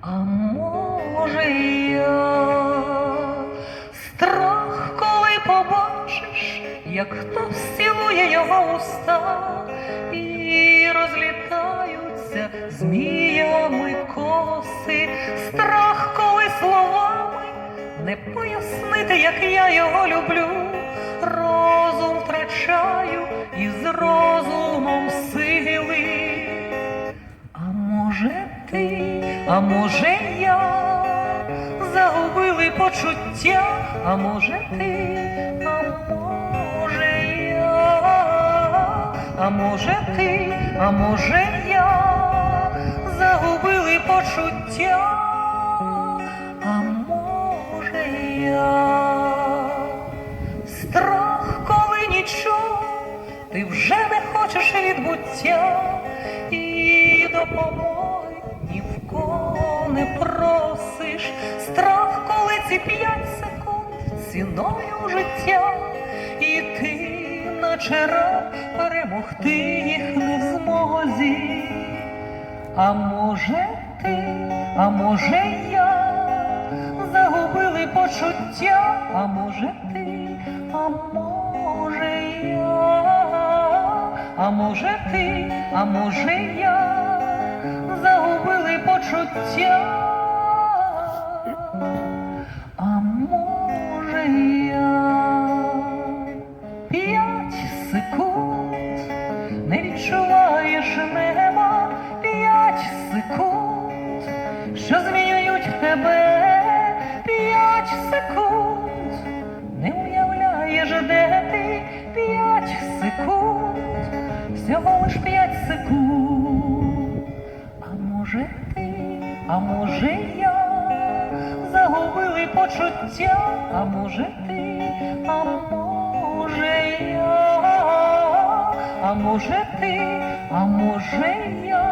А може я страх, коли побачиш, як хтось цілує його уста і розлітаються зміями коси, страх, коли словами не пояснити, як я його люблю, а може я загубили почуття, а може ти, а може я, а може ти, а може я загубили почуття, а може я? Страх, коли нічого ти вже не хочеш відбуття. І допомоги ці п'ять секунд ціною життя, і ти, наче раб, перемогти їх не в змозі. А може ти, а може я загубили почуття, а може ти, а може я, а може ти, а може я загубили почуття, відчуваєш п'ять секунд, що змінюють тебе. П'ять секунд, не уявляєш, де ти. П'ять секунд, всього лиш п'ять секунд. А може ти, а може я загубили почуття, а може ти, а може може ти, а може я.